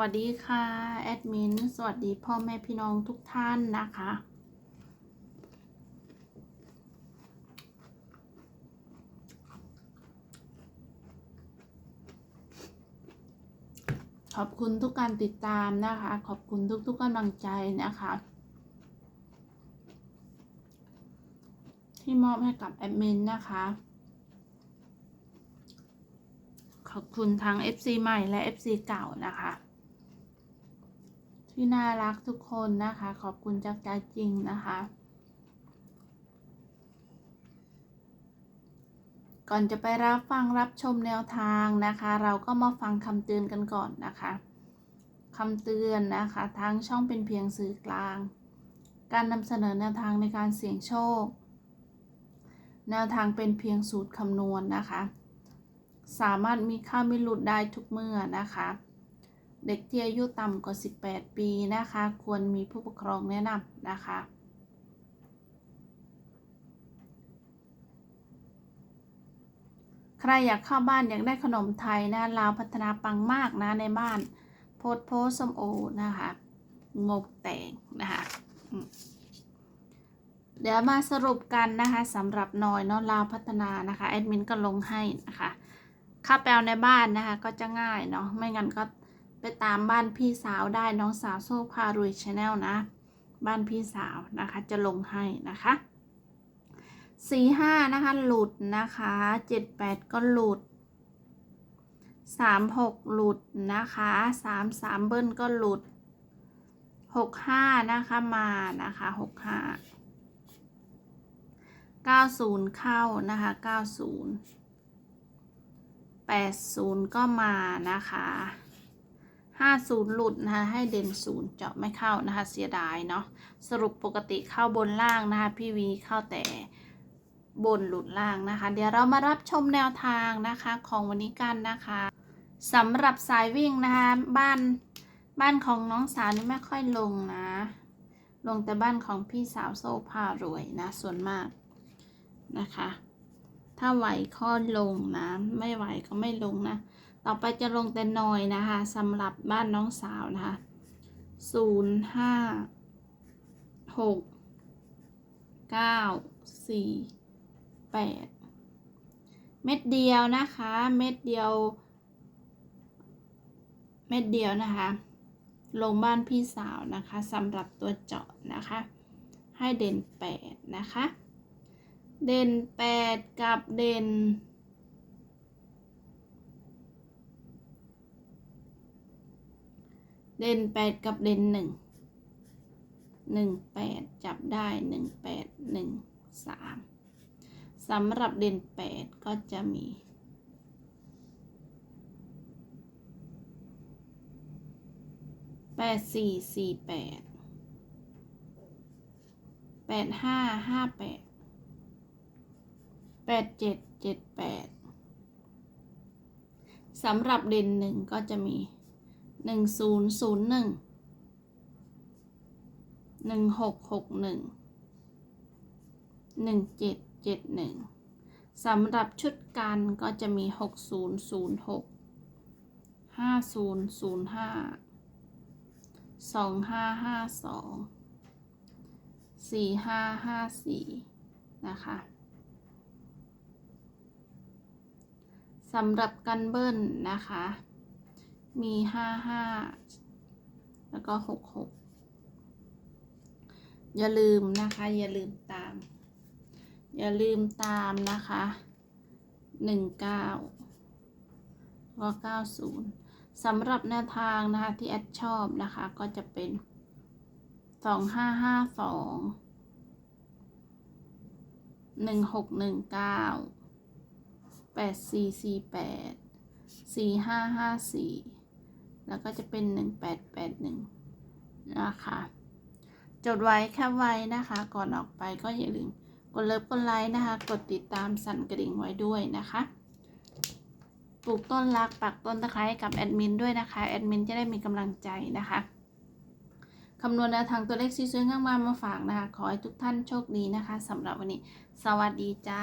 วัสดีค่ะแอดมินสวัสดีพ่อแม่พี่น้องทุกท่านนะคะ ขอบคุณทุกการติดตามนะคะ ขอบคุณทุกๆกำลังใจนะคะ ที่มอบให้กับแอดมินนะคะขอบคุณทั้ง FC ใหม่และ FC เก่านะคะ ที่น่ารักทุกคนนะคะ ขอบคุณจากใจจริงนะคะ ก่อนจะไปรับฟังรับชมแนวทางนะคะ เราก็มาฟังคำเตือนกันก่อนนะคะคำเตือนนะคะทั้งช่องเป็นเพียงสื่อกลาง การนำเสนอแนวทางในการเสี่ยงโชค แนวทางเป็นเพียงสูตรคำนวณนนะคะ สามารถมีค่าไม่หลุดได้ทุกเมื่อนะคะ เด็กที่อายุต่ำกว่า 18 ปีนะคะ ควรมีผู้ปกครองแนะนำนะคะ ใครอยากเข้าบ้านอยากได้ขนมไทยนะลาวพัฒนาปังมากนะในบ้าน โพดโพสมโอนะคะงบแต่งนะคะเดี๋ยวมาสรุปกันนะคะสำหรับนอยเนาะลาวพัฒนานะคะแอดมินก็ลงให้นะคะเข้าไปเอาในบ้านนะคะก็จะง่ายเนาะไม่งั้นก็ ไปตามบ้านพี่สาวได้น้องสาวโซ่พารวยชาแนลนะ บ้านพี่สาวนะคะจะลงให้นะคะสี่ห้านะคะหลุดนะคะเจ็ดแปดก็หลุดสามหกหลุดนะคะสามสามเบิ้ลก็หลุดหกห้านะคะมานะคะหกห้าเก้าศูนย์เข้านะคะเก้าศูนย์80ก็มานะคะ 50 หลุดนะคะให้เด่นศูนย์เจาะไม่เข้านะคะเสียดายเนาะสรุปปกติเข้าบนล่างนะคะพี่วีเข้าแต่บนหลุดล่างนะคะ เดี๋ยวเรามารับชมแนวทางนะคะของวันนี้กันนะคะสำหรับสายวิ่งนะคะบ้านบ้านของน้องสาวนี่ไม่ค่อยลงนะ ลงแต่บ้านของพี่สาวโซ่พารวยนะส่วนมากนะคะ ถ้าไหวข้อลงนะ ไม่ไหวก็ไม่ลงนะ ต่อไปจะลงแต่น้อยนะคะสำหรับบ้านน้องสาวนะคะศูนย์ห้าหกเก้าสี่แปดเม็ดเดียวนะคะ เม็ดเดียว เม็ดเดียวนะคะ ลงบ้านพี่สาวนะคะสำหรับตัวเจาะนะคะ ให้เด่นแปดนะคะ เด่นแปดกับเด่นเด่นแปดกับเด่นหนึ่งหนึ่งแปดจับได้หนึ่งแปดหนึ่งสามสำหรับเด่นแปดก็จะมีแปดสี่สี่แปดแปดห้าห้าแปด ดเจ็ดเจ็ดแปดสำหรับเด่นหนึ่งก็จะมีหนึ่งศูนย์ศูนย์หนึ่งหนึ่งหกหกหนึ่งหนึ่งเจ็ดเจ็ดหนึ่งสำหรับชุดกันก็จะมีหกศูนย์ศูนย์หกห้าศูนย์ศูนย์ห้าสองห้าห้าสองสี่ห้าห้าสี่นะคะ สำหรับกันเบิ้ลนะคะ มีห้าห้าแล้วก็หกหกอย่าลืมนะคะ อย่าลืมตาม อย่าลืมตามนะคะหนึ่งเก้าก็เก้าศูนย์สำหรับแนวทางนะคะที่แอดชอบนะคะ ก็จะเป็นสองห้าห้าสองหนึ่งหกหนึ่งเก้า แปดสี่สี่แปดสี่ห้าห้าสี่แล้วก็จะเป็นหนึ่งแปดแปดหนึ่งนะคะจดไว้แค่ไว้นะคะ ก่อนออกไปก็อย่าลืมกดเลิฟกดไลค์นะคะ กดติดตามสั่นกระดิ่งไว้ด้วยนะคะปลูกต้นรักปักต้นตะไคร้กับแอดมินด้วยนะคะแอดมินจะได้มีกำลังใจนะคะคำนวณแนวทางตัวเลขซีซัวงางมๆมาฝากนะคะ ขอให้ทุกท่านโชคดีนะคะสำหรับวันนี้ สวัสดีจ้า